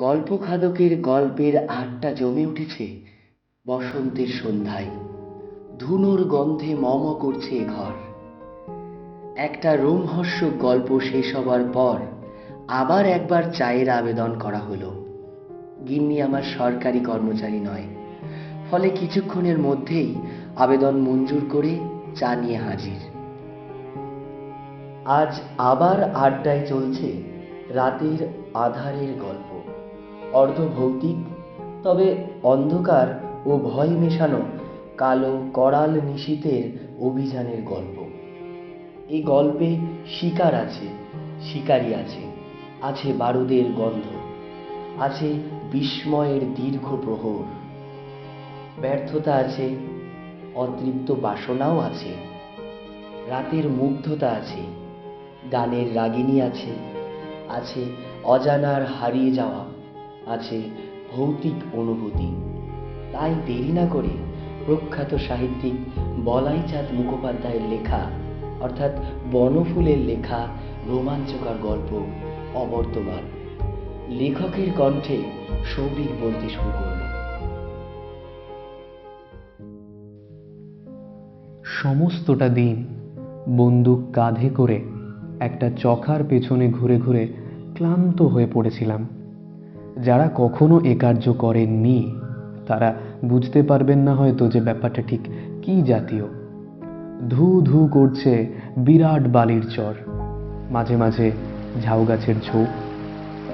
গল্পখাদকের গল্পের আড্ডা জমে উঠেছে বসন্তের সন্ধ্যায়। ধুনোর গন্ধে মম করছে ঘর। একটা রোমহর্ষক গল্প শেষ হবার পর আবার একবার চায়ের আবেদন করা হলো। গিন্নি আমার সরকারি কর্মচারী নয়। ফলে কিছুক্ষণের মধ্যেই আবেদন মঞ্জুর করে চা নিয়ে হাজির। আজ আবার আড্ডায় চলছে রাতের আধারের গল্প। অর্ধভৌতিক, তবে অন্ধকার ও ভয় মেশানো কালো করাল নিশীতের অভিযানের গল্প। এই গল্পে শিকার আছে, শিকারী আছে আছে বারুদের গন্ধ, আছে বিস্ময়ের দীর্ঘ প্রহর। ব্যর্থতা আছে, অতৃপ্ত বাসনাও আছে, রাতের মুগ্ধতা আছে, গানের রাগিনী আছে আছে অজানার হারিয়ে যাওয়া আছে ভৌতিক অনুভূতি। তাই দেরি না করে প্রখ্যাত সাহিত্যিক বলাইচাঁদ মুখোপাধ্যায়ের লেখা, অর্থাৎ বনফুলের লেখা রোমাঞ্চকর গল্প অবর্তমান। লেখকের কণ্ঠে সৌভিক বলতে শুরু করল। সমস্তটা দিন বন্দুক কাঁধে করে একটা চখার পেছনে ঘুরে ঘুরে ক্লান্ত হয়ে পড়েছিলাম। যারা কখনো এ কার্য করেননি, তারা বুঝতে পারবেন না হয়তো যে ব্যাপারটা ঠিক কী জাতীয়। ধু ধু করছে বিরাট বালির চর, মাঝে মাঝে ঝাউ গাছের ঝোপ,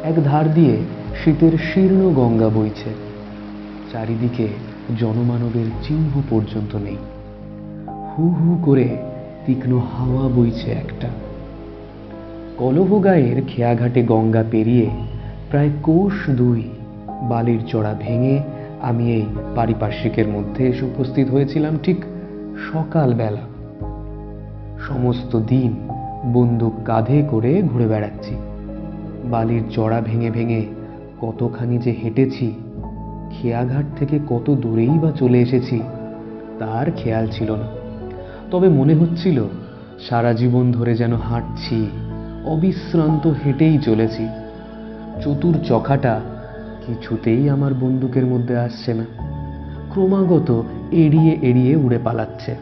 এক ধার দিয়ে শীতের শীর্ণ গঙ্গা বইছে। চারিদিকে জনমানবের চিহ্ন পর্যন্ত নেই। হু হু করে তীক্ষ্ণ হাওয়া বইছে একটা। কলহ গায়ের খেয়াঘাটে গঙ্গা পেরিয়ে প্রায় কোষ দুই বালির চড়া ভেঙে আমি এই পারিপার্শ্বিকের মধ্যে এসে উপস্থিত হয়েছিলাম ঠিক সকালবেলা। সমস্ত দিন বন্দুক কাঁধে করে ঘুরে বেড়াচ্ছি। বালির চড়া ভেঙে ভেঙে কতখানি যে হেঁটেছি, খেয়াঘাট থেকে কত দূরেই বা চলে এসেছি, তার খেয়াল ছিল না। তবে মনে হচ্ছিল, সারা জীবন ধরে যেন হাঁটছি, অবিশ্রান্ত হেঁটেই চলেছি। চতুর চখাটা কিছুতেই আমার বন্দুকের মধ্যে আসছে না। ক্রমাগত এড়িয়ে এড়িয়ে উড়ে পালাচ্ছে।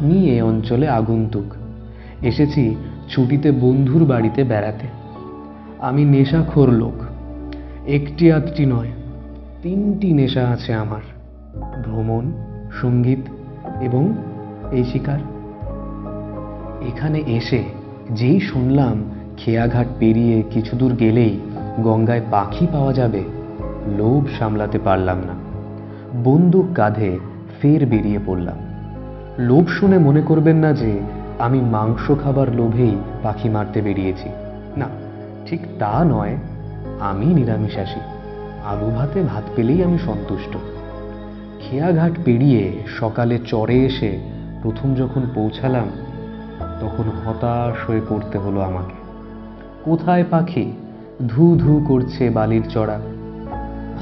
আমি এ অঞ্চলে আগন্তুক। এসেছি ছুটিতে বন্ধুর বাড়িতে বেড়াতে। আমি নেশাখোর লোক। একটি আধটি নয়, তিনটি নেশা আছে আমার। ভ্রমণ, সংগীত এবং এই শিকার। এখানে এসে যেই শুনলাম খেয়াঘাট পেরিয়ে কিছু দূর গেলেই গঙ্গায় পাখি পাওয়া যাবে, লোভ সামলাতে পারলাম না। বন্দুক কাঁধে ফের বেরিয়ে পড়লাম। লোভ শুনে মনে করবেন না যে আমি মাংস খাবার লোভেই পাখি মারতে বেরিয়েছি। না, ঠিক তা নয়, আমি নিরামিষাশী। আলু ভাতে ভাত পেলেই আমি সন্তুষ্ট। খেয়াঘাট পেরিয়ে সকালে চরে এসে প্রথম যখন পৌঁছালাম, তখন হতাশ হয়ে পড়তে হলো আমাকে। কোথায় পাখি? ধু ধু করছে বালির চড়া।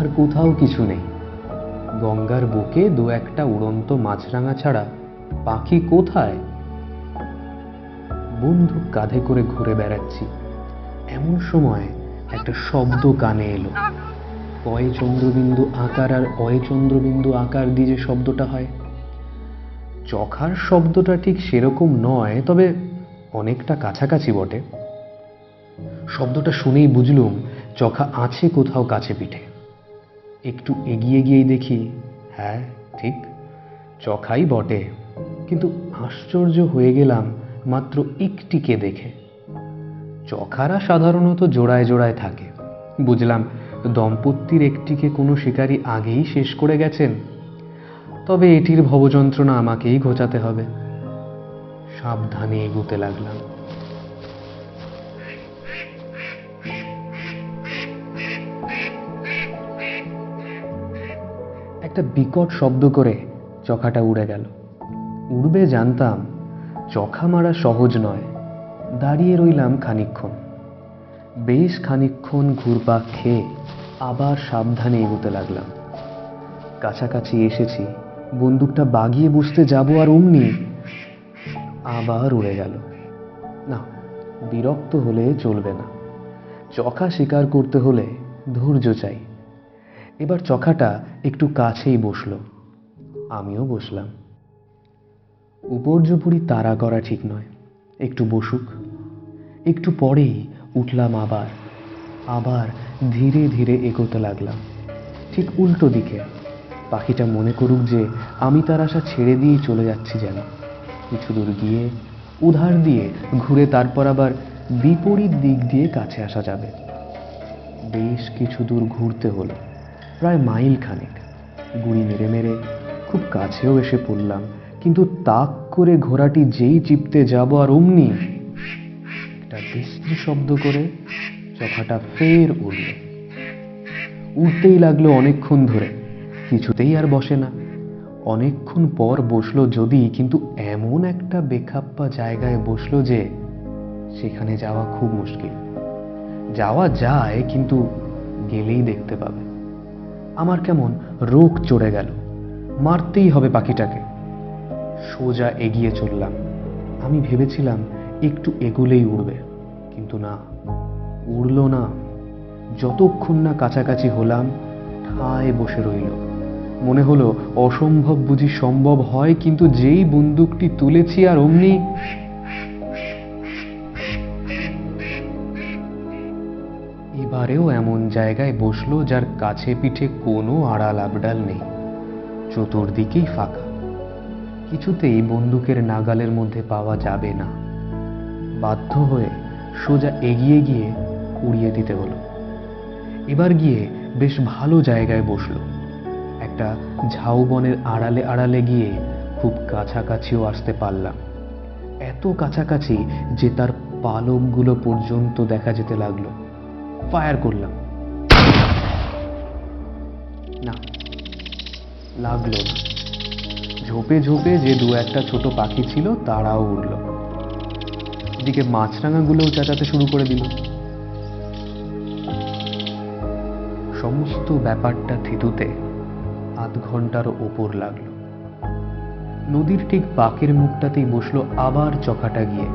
আর কোথাও কিছু নেই। গঙ্গার বুকে দু একটা উড়ন্ত মাছরাঙা ছাড়া পাখি কোথায়? বন্দুক কাঁধে করে ঘুরে বেড়াচ্ছি। এমন সময় একটা শব্দ কানে এলো। কয় চন্দ্রবিন্দু আকার আর অয় চন্দ্রবিন্দু আকার দিয়ে যে শব্দটা হয়। চখার শব্দটা ঠিক সেরকম নয়, তবে অনেকটা কাছাকাছি বটে। শব্দটা শুনেই বুঝলুম চখা আছে কোথাও কাছে পিঠে। একটু এগিয়ে গিয়েই দেখি হ্যাঁ ঠিক, চখাই বটে। কিন্তু আশ্চর্য হয়ে গেলাম মাত্র একটিকে দেখে। চখারা সাধারণত জোড়ায় জোড়ায় থাকে। বুঝলাম দম্পতির একটিকে কোনো শিকারী আগেই শেষ করে গেছেন। তবে এটির ভবযন্ত্রণা আমাকেই ঘোচাতে হবে। সাবধানে এগুতে লাগলাম। একটা বিকট শব্দ করে চখাটা উড়ে গেল। উড়বে জানতাম, চখা মারা সহজ নয়, দাঁড়িয়ে রইলাম খানিকক্ষণ। বেশ খানিকক্ষণ ঘুরপাক খেয়ে আবার সাবধানে এগোতে লাগলাম। কাছাকাছি এসেছি, বন্দুকটা বাগিয়ে বসতে যাব আর অমনি আবার উড়ে গেল। না, বিরক্ত হলে চলবে না। চখা শিকার করতে হলে ধৈর্য চাই। এবার চখাটা একটু কাছেই বসল। আমিও বসলাম। উপর্যুপুরি তাড়া করা ঠিক নয়। একটু বসুক। একটু পরেই উঠলাম আবার। আবার ধীরে ধীরে এগোতে লাগলাম। ঠিক উল্টো দিকে। পাখিটা মনে করুক যে আমি তার আশা ছেড়ে দিয়েই চলে যাচ্ছি যেন। কিছু দূর গিয়ে উধার দিয়ে ঘুরে তারপর আবার বিপরীত দিক দিয়ে কাছে আসা যাবে। বেশ কিছু দূর ঘুরতে হলো। প্রায় মাইল খানেক। গুড়ি মেরে মেরে খুব কাছেও এসে পড়লাম, কিন্তু তাক করে ঘোড়াটি যেই চিপতে যাব আর অমনি একটা বিশ্রী শব্দ করে চখাটা ফের উড়ল। উঠতেই লাগল অনেকক্ষণ ধরে, কিছুতেই আর বসে না। অনেকক্ষণ পর বসল যদি, কিন্তু এমন একটা বেখাপ্পা জায়গায় বসল যে সেখানে যাওয়া খুব মুশকিল। যাওয়া যায়, কিন্তু গেলেই দেখতে পাবে। আমার কেমন রোগ চড়ে গেল। মারতেই হবে পাখিটাকে। সোজা এগিয়ে চললাম। আমি ভেবেছিলাম একটু এগুলেই উড়বে, কিন্তু না, উড়ল না। যতক্ষণ না কাছাকাছি হলাম, ঠায় বসে রইল। মনে হলো, অসম্ভব বুঝি সম্ভব হয়, কিন্তু যেই বন্দুকটি তুলেছি আর অমনি এবারেও এমন জায়গায় বসল যার কাছে পিঠে কোনো আড়াল আবডাল নেই। চতুর্দিকেই ফাঁকা। কিছুতেই বন্দুকের নাগালের মধ্যে পাওয়া যাবে না। বাধ্য হয়ে সোজা এগিয়ে গিয়ে উড়িয়ে দিতে হলো। এবার গিয়ে বেশ ভালো জায়গায় বসল। একটা ঝাউবনের আড়ালে আড়ালে গিয়ে খুব কাছাকাছিও আসতে পারলাম। এত কাছাকাছি যে তার পালকগুলো পর্যন্ত দেখা যেতে লাগল। ফায়ার করলাম। না, লাগল না। ঝোপে ঝোপে যে দু একটা ছোট পাখি ছিল, তারাও উড়ল। এদিকে মাছরাঙাগুলোও চেঁচাতে শুরু করে দিল। সমস্ত ব্যাপারটা থিতুতে আধ ঘণ্টার ওপর লাগল। নদীর ঠিক বাঁকের মুখটাতেই বসল আবার চখাটা গিয়ে।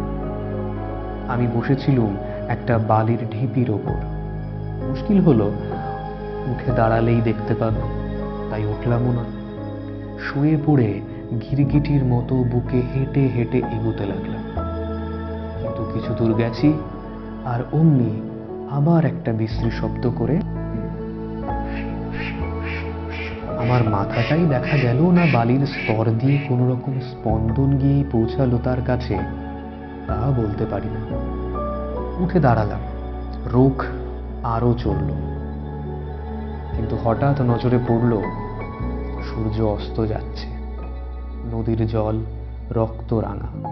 আমি বসেছিলুম একটা বালির ঢিপির ওপর। মুশকিল হলো উঠে দাঁড়ালেই দেখতে পাবে, তাই উঠলামও না। শুয়ে পড়ে গিরগিটির মতো বুকে হেঁটে হেঁটে এগোতে লাগলাম। কিন্তু কিছু দূর গেছি, আর অমনি আবার একটা বিশ্রী শব্দ করে, আমার মাথাটাই দেখা গেল না বালির স্তর দিয়ে কোনো রকম স্পন্দন গিয়েই পৌঁছালো তার কাছে, তা বলতে পারি না। উঠে দাঁড়ালাম। রোখ আরও চলল। কিন্তু হঠাৎ নজরে পড়ল, সূর্য অস্ত যাচ্ছে। নদীর জল, রক্ত রাঙা।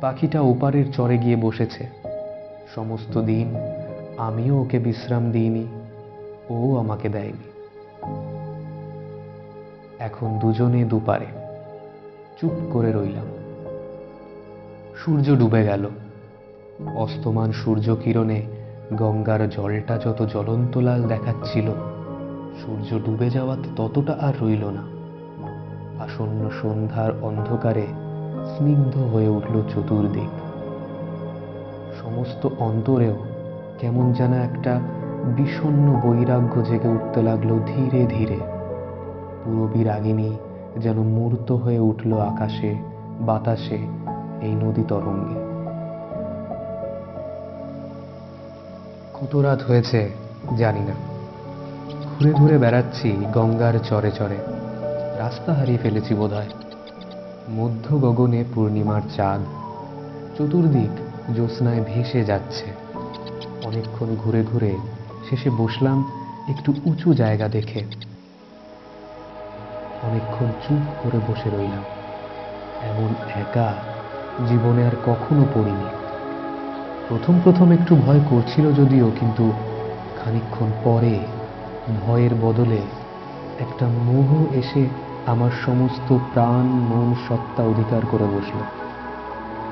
পাখিটা ওপারের চরে গিয়ে বসেছে। সমস্ত দিন আমিও ওকে বিশ্রাম দিইনি, ও আমাকে দেয়নি। এখন দুজনে দুপারে। চুপ করে রইলাম। সূর্য ডুবে গেল। অস্তমান সূর্য কিরণে গঙ্গার জলটা যত জ্বলন্ত লাল দেখাচ্ছিল, সূর্য ডুবে যাওয়াতে ততটা আর রইল না। আসন্ন সন্ধ্যার অন্ধকারে স্নিগ্ধ হয়ে উঠল চতুর্দিক। সমস্ত অন্তরেও কেমন যেন একটা বিষণ্ণ বৈরাগ্য জেগে উঠতে লাগল ধীরে ধীরে। পুরো রাগিনী যেন মূর্ত হয়ে উঠল আকাশে, বাতাসে, এই নদী তরঙ্গে। কত রাত হয়েছে জানি না। ঘুরে ঘুরে বেড়াচ্ছি গঙ্গার চরে চরে। রাস্তা হারিয়ে ফেলেছি বোধহয়। মধ্য গগনে পূর্ণিমার চাঁদ। চতুর্দিক জ্যোৎস্নায় ভেসে যাচ্ছে। অনেকক্ষণ ঘুরে ঘুরে শেষে বসলাম একটু উঁচু জায়গা দেখে। অনেকক্ষণ চুপ করে বসে রইলাম। এমন একা জীবনে আর কখনো পড়িনি। প্রথম প্রথম একটু ভয় করছিল যদিও, কিন্তু খানিকক্ষণ পরে ভয়ের বদলে একটা মোহ এসে আমার সমস্ত প্রাণ, মন, সত্তা অধিকার করে বসল।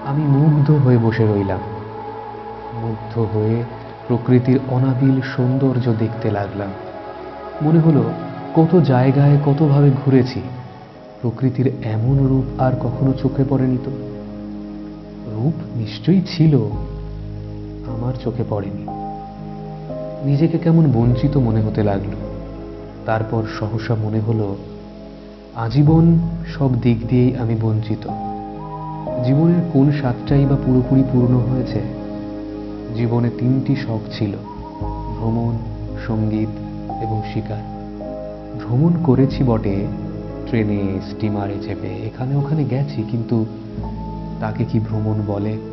আমি মুগ্ধ হয়ে বসে রইলাম। মুগ্ধ হয়ে প্রকৃতির অনাবিল সৌন্দর্য দেখতে লাগলাম। মনে হলো, কত জায়গায় কতভাবে ঘুরেছি। প্রকৃতির এমন রূপ আর কখনো চোখে পড়েনি তো। রূপ নিশ্চয়ই ছিল। আমার চোখে পড়েনি। নিজেকে কেমন বঞ্চিত মনে হতে লাগল। তারপর সহসা মনে হলো, আজীবন সব দিক দিয়েই আমি বঞ্চিত। জীবনের কোন স্বাদটাই বা পুরোপুরি পূর্ণ হয়েছে? জীবনে তিনটি শখ ছিল, ভ্রমণ, সংগীত এবং শিকার। ভ্রমণ করেছি বটে, ট্রেনে, স্টিমারে চেপে, এখানে ওখানে গেছি, কিন্তু তাকে কি ভ্রমণ বলে?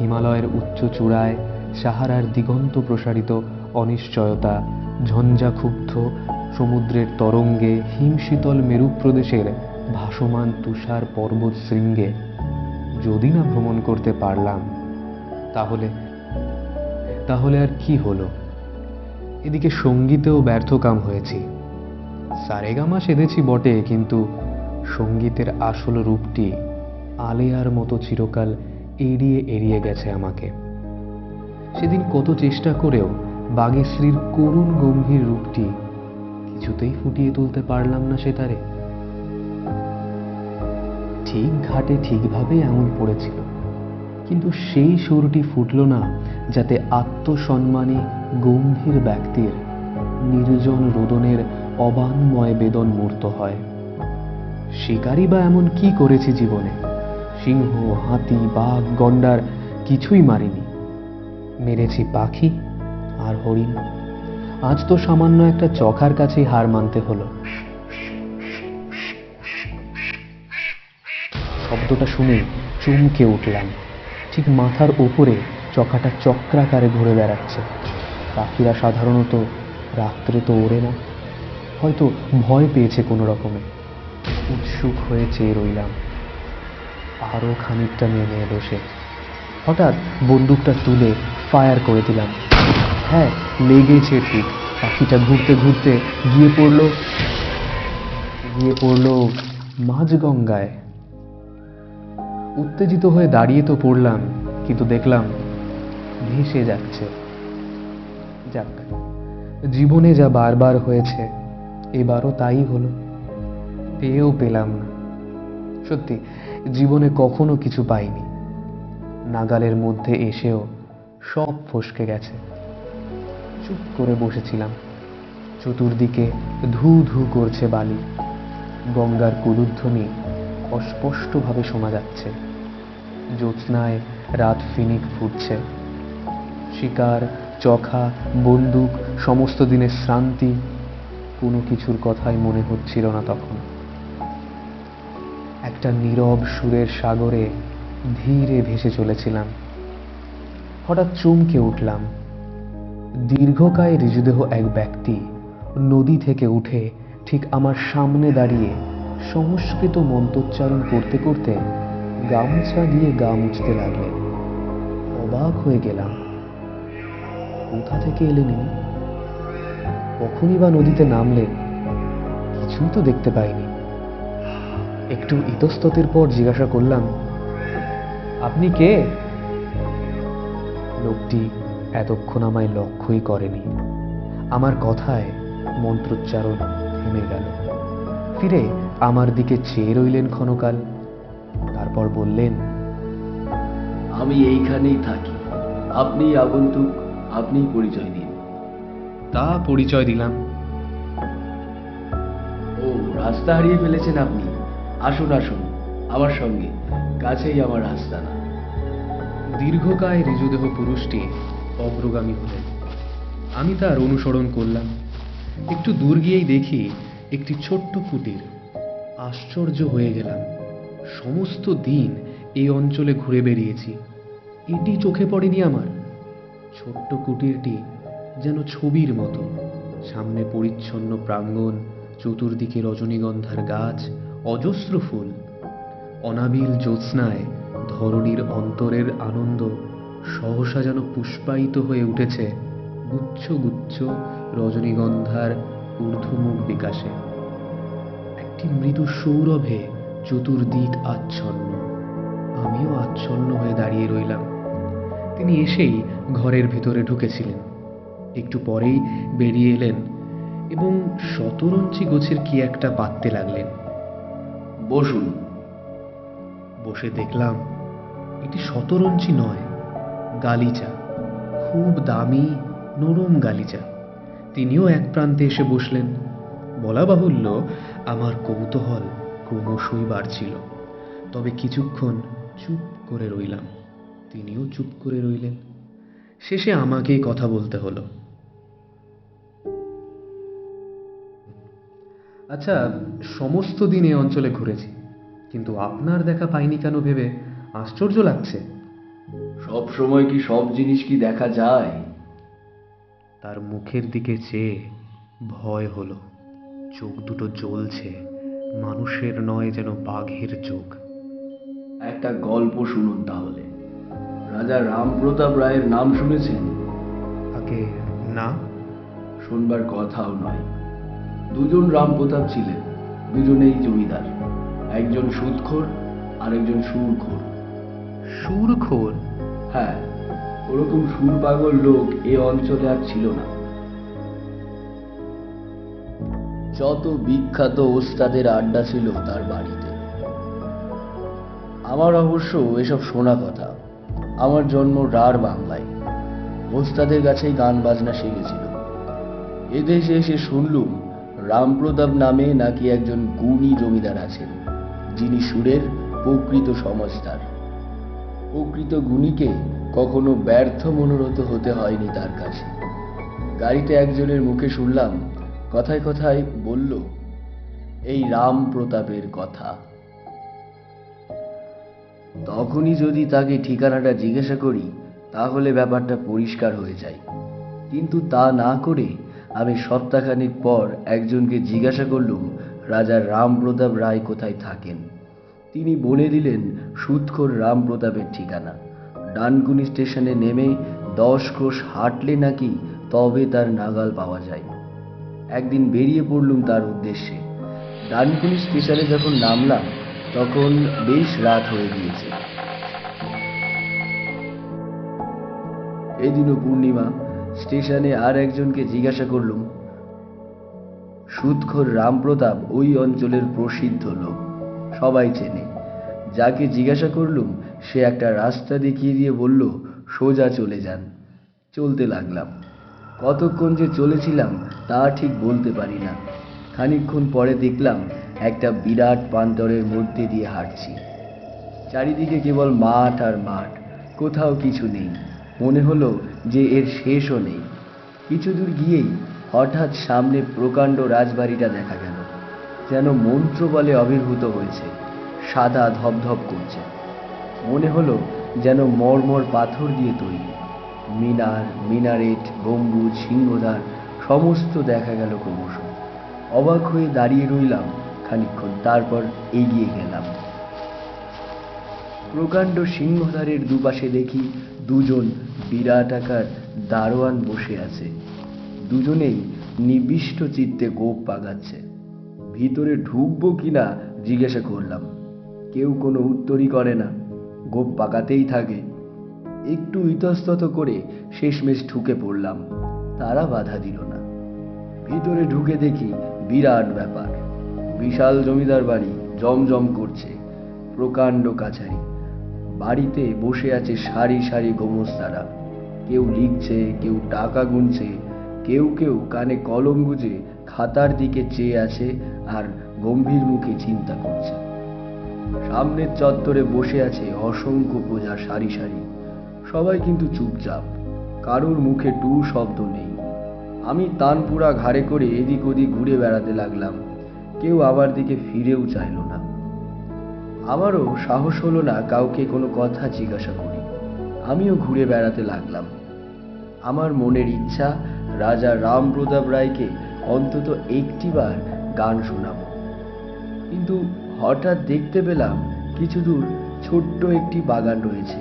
হিমালয়ের উচ্চ চূড়ায় সাহারার দিগন্ত প্রসারিত অনিশ্চয়তা, ঝঞ্ঝাক্ষুব্ধ সমুদ্রের তরঙ্গে হিমশীতল মেরু প্রদেশের ভাসমান তুষার পর্বত শৃঙ্গে। যদি না ভ্রমণ করতে পারলাম, তাহলে তাহলে আর কি হলো? এদিকে সঙ্গীতেও ব্যর্থকাম হয়েছি। সারেগামা সেধেছি বটে, কিন্তু সঙ্গীতের আসল রূপটি আলেয়ার মতো চিরকাল এড়িয়ে এড়িয়ে গেছে আমাকে। সেদিন কত চেষ্টা করেও বাগেশ্রীর করুণ গম্ভীর রূপটি কিছুতেই ফুটিয়ে তুলতে পারলাম না সে তারে। ঠিক ঘাটে ঠিকভাবে এমন পড়েছিল, কিন্তু সেই সুরটি ফুটল না যাতে আত্মসম্মানী গম্ভীর ব্যক্তির নির্জন রোদনের অবানময় বেদন মূর্ত হয়। শিকারী বা এমন কি করেছি জীবনে? সিংহ, হাতি, বাঘ, গন্ডার কিছুই মারিনি। মেরেছি পাখি আর হরিণ। আজ তো সামান্য একটা চখার কাছেই হার মানতে হলো। শব্দটা শুনে চমকে উঠলাম। ঠিক মাথার উপরে চকাটা চক্রাকারে ঘুরে বেড়াচ্ছে। পাখিরা সাধারণত রাত্রে তো ওড়ে না। হয়তো ভয় পেয়েছে কোনো রকমে। উৎসুক হয়ে চেয়ে রইলাম। আরও খানিকটা নেমে এলো সে। হঠাৎ বন্দুকটা তুলে ফায়ার করে দিলাম। হ্যাঁ লেগেছে ঠিক। পাখিটা ঘুরতে ঘুরতে গিয়ে পড়ল। গিয়ে পড়ল মাঝগঙ্গায়। উত্তেজিত হয়ে দাঁড়িয়ে তো পড়লাম, কিন্তু দেখলাম ভেসে যাচ্ছে। যাক, জীবনে যা বারবার হয়েছে, এবারও তাই হলো। পেয়েও পেলাম না। সত্যি জীবনে কখনো কিছু পাইনি। নাগালের মধ্যে এসেও সব ফসকে গেছে। চুপ করে বসেছিলাম। চতুর্দিকে ধু ধু করছে বালি। গঙ্গার কুলুধ্বনি অস্পষ্টভাবে শোনা যাচ্ছে। জ্যোৎস্নায় রাত ফিনিক ফুটছে। শিকার, চখা, বন্দুক, সমস্ত দিনের শ্রান্তি, কোনো কিছুর কথাই মনে হচ্ছিল না তখন। একটা নীরব সুরের সাগরে ধীরে ভেসে চলেছিলাম। হঠাৎ চমকে উঠলাম। দীর্ঘকায় ঋজুদেহ এক ব্যক্তি নদী থেকে উঠে ঠিক আমার সামনে দাঁড়িয়ে সংস্কৃত মন্ত্রোচ্চারণ করতে করতে গামছা দিয়ে গা মুছতে লাগলেন অবাক হয়ে গেলাম। কোথা থেকে এলেন? কখনই বা নদীতে নামলেন, কিছুই তো দেখতে পাইনি। একটু ইতস্ততের পর জিজ্ঞাসা করলাম আপনি কে? লোকটি এতক্ষণ আমায় লক্ষ্যই করেনি। আমার কথায় মন্ত্রোচ্চারণ থেমে গেল। ফিরে আমার দিকে চেয়ে রইলেন ক্ষণকাল। তারপর বললেন আমি এইখানেই থাকি। আপনি আগন্তুক আপনিই পরিচয় দিন। তা পরিচয় দিলাম। ও রাস্তা হারিয়ে ফেলেছেন আপনি। আসুন আসুন, আমার সঙ্গে, কাছেই আমার রাস্তা না দীর্ঘকায় ঋজুদেহ পুরুষটি অগ্রগামী হলেন। আমি তার অনুসরণ করলাম। একটু দূর গিয়েই দেখি একটি ছোট্ট কুটির। আশ্চর্য হয়ে গেলাম। সমস্ত দিন এই অঞ্চলে ঘুরে বেরিয়েছি এটি চোখে পড়েনি আমার। ছোট্ট কুটিরটি যেন ছবির মতো। সামনে পরিচ্ছন্ন প্রাঙ্গণ, চতুর্দিকে রজনীগন্ধার গাছ অজস্র ফুল। অনাবিল জ্যোৎস্নায় ধরণীর অন্তরের আনন্দ সহসা যেন পুষ্পায়িত হয়ে উঠেছে গুচ্ছ গুচ্ছ রজনীগন্ধার ঊর্ধ্বমুখ বিকাশে। একটি মৃদু সৌরভে চতুর্দিক আচ্ছন্ন। আমিও আচ্ছন্ন হয়ে দাঁড়িয়ে রইলাম। তিনি এসেই ঘরের ভিতরে ঢুকেছিলেন। একটু পরেই বেরিয়ে এলেন এবং শতরঞ্চি গোছের কি একটা পাততে লাগলেন। বসুন। বসে দেখলাম, এটি শতরঞ্চি নয়, গালিচা, খুব দামি, নরম গালিচা। তিনিও এক প্রান্তে এসে বসলেন। বলা বাহুল্য, আমার কৌতূহল ক্রমশই বাড়ছিল। তবে কিছুক্ষণ চুপ করে রইলাম। তিনিও চুপ করে রইলেন। শেষে আমাকেই কথা বলতে হলো। আচ্ছা সমস্ত দিন এই অঞ্চলে ঘুরেছি কিন্তু আপনার দেখা পাইনি কেন ভেবে? আশ্চর্য লাগছে। সব সময় কি সব জিনিস কি দেখা যায়? তার মুখের দিকে চেয়ে ভয় হলো। চোখ দুটো জ্বলছে মানুষের নয় যেন বাঘের চোখ। একটা গল্প শুনুন তাহলে। রাজা রামপ্রতাপ রায়ের নাম শুনেছেন? আগে না। শুনবার কথাও নয়। দুজন রামপ্রতাপ ছিলেন দুজনেই জমিদার। একজন সুদখোর আর একজন সুরখোর। সুরখোর? হ্যাঁ ওরকম সুর পাগল লোক এ অঞ্চলে আর ছিল না। যত বিখ্যাত ওস্তাদের আড্ডা ছিল তার বাড়িতে। আমার অবশ্য এসব শোনা কথা। আমার জন্ম রাঢ় বাংলায়। ওস্তাদের কাছেই গান বাজনা শিখেছিল। এদেশে এসে শুনলুম রামপ্রতাপ নামে নাকি একজন গুণী জমিদার আছেন, যিনি সুরের প্রকৃত সমাজদার। প্রকৃত গুণীকে কখনো ব্যর্থ মনোরথ হতে হয়নি তার কাছে। গাড়িতে একজনের মুখে শুনলাম, কথায় কথায় বলল, এই রাম প্রতাপের কথা। তখনই যদি তাকে ঠিকানাটা জিজ্ঞাসা করি, তাহলে ব্যাপারটা পরিষ্কার হয়ে যায়। কিন্তু তা না করে আমি সপ্তাহখানেক পর একজনকে জিজ্ঞাসা করলুম, রাজা রামপ্রতাপ রায় কোথায় থাকেন? তিনি বলে দিলেন, সুৎখোর রামপ্রতাপের ঠিকানা। ডানকুনি স্টেশনে নেমে দশ ক্রোশ হাঁটলে নাকি তবে তার নাগাল পাওয়া যায়। একদিন বেরিয়ে পড়লুম তার উদ্দেশ্যে। ডানকুনি স্টেশনে যখন নামলাম, তখন বেশ রাত হয়ে গিয়েছে। এদিনও পূর্ণিমা স্টেশনে আর একজনকে জিজ্ঞাসা করলুম, সুৎখোর রামপ্রতাপ ওই অঞ্চলের প্রসিদ্ধ লোক, সবাই চেনে। যাকে জিজ্ঞাসা করলুম, সে একটা রাস্তা দেখিয়ে দিয়ে বলল, সোজা চলে যান। চলতে লাগলাম। কতক্ষণ যে চলেছিলাম, তা ঠিক বলতে পারি না। খানিকক্ষণ পরে দেখলাম, একটা বিরাট প্রান্তরের মধ্যে দিয়ে হাঁটছি। চারিদিকে কেবল মাঠ আর মাঠ, কোথাও কিছু নেই। মনে হলো যে এর শেষও নেই। কিছু দূর গিয়েই হঠাৎ সামনে প্রকাণ্ড রাজবাড়িটা দেখা গেল, যেন মন্ত্র বলে আবির্ভূত হয়েছে, সাদা ধপধপ করছে। মনে হলো যেন মর্মর পাথর দিয়ে তৈরি। মিনার, মিনারেট, গম্বুজ, সিংহদ্বার, সমস্ত দেখা গেল ক্রমশ। অবাক হয়ে দাঁড়িয়ে রইলাম খানিকক্ষণ, তারপর এগিয়ে গেলাম। প্রকাণ্ড সিংহদ্বারের দুপাশে দেখি দুজন বিরাট আকার দারোয়ান বসে আছে। দুজনেই নিবিষ্ট চিত্তে গোপ পাগাচ্ছে। ভিতরে ঢুকবো কিনা জিজ্ঞাসা করলাম। কেউ কোনো উত্তরই করে না। গোপ পাকাতেই থাকে। একটু ইতস্তত করে শেষমেশ ঢুকে পড়লাম। তারা বাধা দিল না। ভিতরে ঢুকে দেখি বিরাট ব্যাপার। বিশাল জমিদার বাড়ি জমজম করছে। প্রকাণ্ড কাছারি। বাড়িতে বসে আছে সারি সারি গোমস্তারা। কেউ লিখছে, কেউ টাকা গুনছে, কেউ কেউ কানে কলম গুজে খাতার দিকে চেয়ে আছে আর গম্ভীর মুখে চিন্তা করছে। সামনের চত্বরে বসে আছে অসংখ্য প্রজা সারি সারি। সবাই কিন্তু চুপচাপ। কারোর মুখে টু শব্দ নেই। আমি তানপুরা ঘাড়ে করে এদিক ওদিক ঘুরে বেড়াতে লাগলাম। কেউ আবার দিকে ফিরেও চাইল না। আমারও সাহস হলো না কাউকে কোনো কথা জিজ্ঞাসা করি। আমিও ঘুরে বেড়াতে লাগলাম। আমার মনের ইচ্ছা রাজা রামপ্রতাপ রায়কে অন্তত একটিবার গান শোনাব। কিন্তু হঠাৎ দেখতে পেলাম কিছু দূর ছোট্ট একটি বাগান রয়েছে।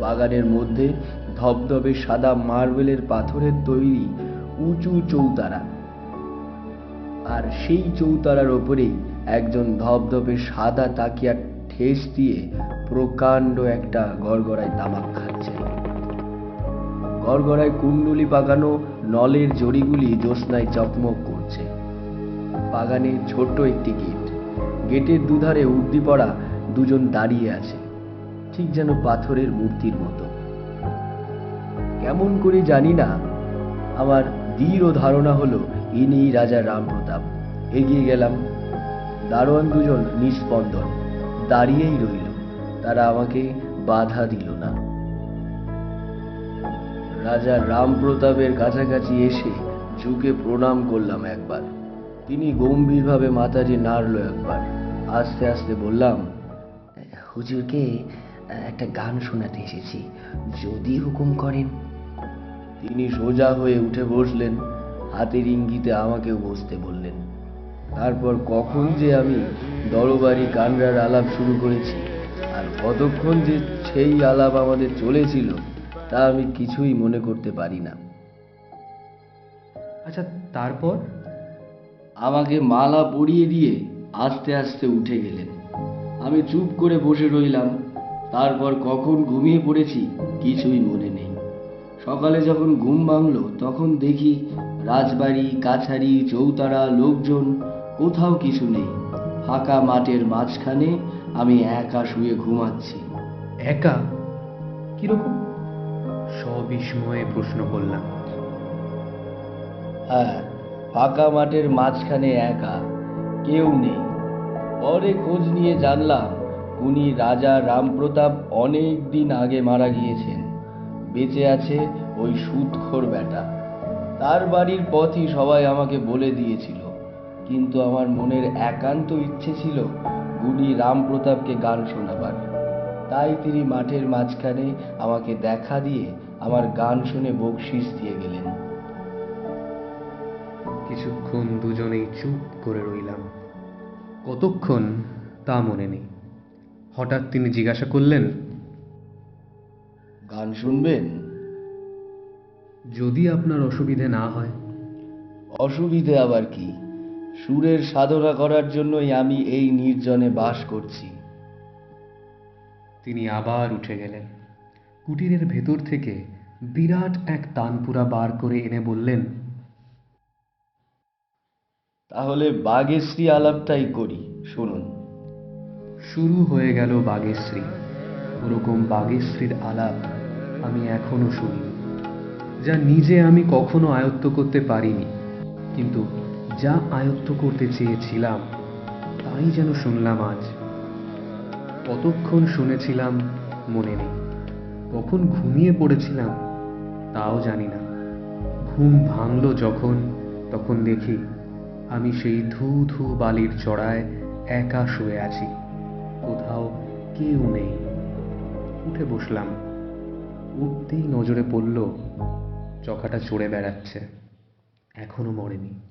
বাগানের মধ্যে ধবধবে সাদা মার্বেলের পাথরের তৈরি উঁচু চৌতারা। আর সেই চৌতারার ওপরেই একজন ধবধবে সাদা তাকিয়া ঠেস দিয়ে প্রকাণ্ড একটা গড়গড়ায় তামাক খাচ্ছে। গড়গড়ায় কুণ্ডলি পাকানো নলের জড়িগুলি জ্যোৎস্নায় চকমক করছে। বাগানে ছোট্ট একটি গেট। গেটের দুধারে উর্দি পড়া দুজন দাঁড়িয়ে আছে, ঠিক যেন পাথরের মূর্তির মতো। কেমন করে জানি না, আমার দৃঢ় ধারণা হলো ইনি রাজা রামপ্রতাপ এগিয়ে গেলাম। দারোয়ান দুজন নিস্পন্দন দাঁড়িয়েই রইল। তারা আমাকে বাধা দিল না। রাজা রামপ্রতাপের কাছাকাছি এসে ঝুঁকে প্রণাম করলাম একবার। তিনি গম্ভীরভাবে মাথাটি নাড়ল একবার। আস্তে আস্তে বললাম হুজুরকে একটা গান শোনাতে এসেছি। যদি হুকুম করেন। তিনি সোজা হয়ে উঠে বসলেন। হাতের ইঙ্গিতে আমাকেও বসতে বললেন। তারপর কখন যে আমি দরবারি কানরার আলাপ শুরু করেছি আর কতক্ষণ যে সেই আলাপ আমাদের চলেছিল তা আমি কিছুই মনে করতে পারি না। আচ্ছা তারপর? আমাকে মালা পরিয়ে দিয়ে আস্তে আস্তে উঠে গেলেন। আমি চুপ করে বসে রইলাম। তারপর কখন ঘুমিয়ে পড়েছি কিছুই মনে নেই। সকালে যখন ঘুম ভাঙলো তখন দেখি রাজবাড়ি কাছারি চৌতারা লোকজন কোথাও কিছু নেই। ফাঁকা মাঠের মাঝখানে আমি একা শুয়ে ঘুমাচ্ছি। একা? কীরকম? সবিস্ময়ে প্রশ্ন করলাম। হ্যাঁ ফাঁকা মাঠের মাঝখানে একা কেউ নেই। পরে খোঁজ নিয়ে জানলাম উনি রাজা রামপ্রতাপ অনেক দিন আগে মারা গিয়েছেন। বেঁচে আছে ওই সুদখোর বেটা। তার বাড়ির পথই সবাই আমাকে বলে দিয়েছিল। কিন্তু আমার মনের একান্ত ইচ্ছে ছিল গুণী রামপ্রতাপকে গান শোনাবার। তাই তিনি মাঠের মাঝখানে আমাকে দেখা দিয়ে আমার গান শুনে বকশিস দিয়ে গেলেন। কিছুক্ষণ দুজনেই চুপ করে রইলাম। কতক্ষণ তা মনে নেই। হঠাৎ তিনি জিজ্ঞাসা করলেন গান শুনবেন? যদি আপনার অসুবিধে না হয়। অসুবিধে আবার কি? সুরের সাধনা করার জন্যই আমি এই নির্জনে বাস করছি। তিনি আবার উঠে গেলেন। কুটিরের ভেতর থেকে বিরাট এক তানপুরা বার করে এনে বললেন তাহলে বাগেশ্রী আলাপটাই করি শুনুন। শুরু হয়ে গেল বাগেশ্রী। ওরকম বাগেশ্রীর আলাপ আমি এখনও শুনি যা নিজে আমি কখনো আয়ত্ত করতে পারিনি। কিন্তু যা আয়ত্ত করতে চেয়েছিলাম, তাই যেন শুনলাম আজ। কতক্ষণ শুনেছিলাম মনে নেই। কখন ঘুমিয়ে পড়েছিলাম, তাও জানি না। ঘুম ভাঙল যখন, তখন দেখি আমি সেই ধু ধু বালির চড়ায় একা শুয়ে আছি। কোথাও কেউ নেই। উঠে বসলাম। উঠতেই নজরে পড়ল চকাটা চড়ে বেড়াচ্ছে। এখনও মরেনি।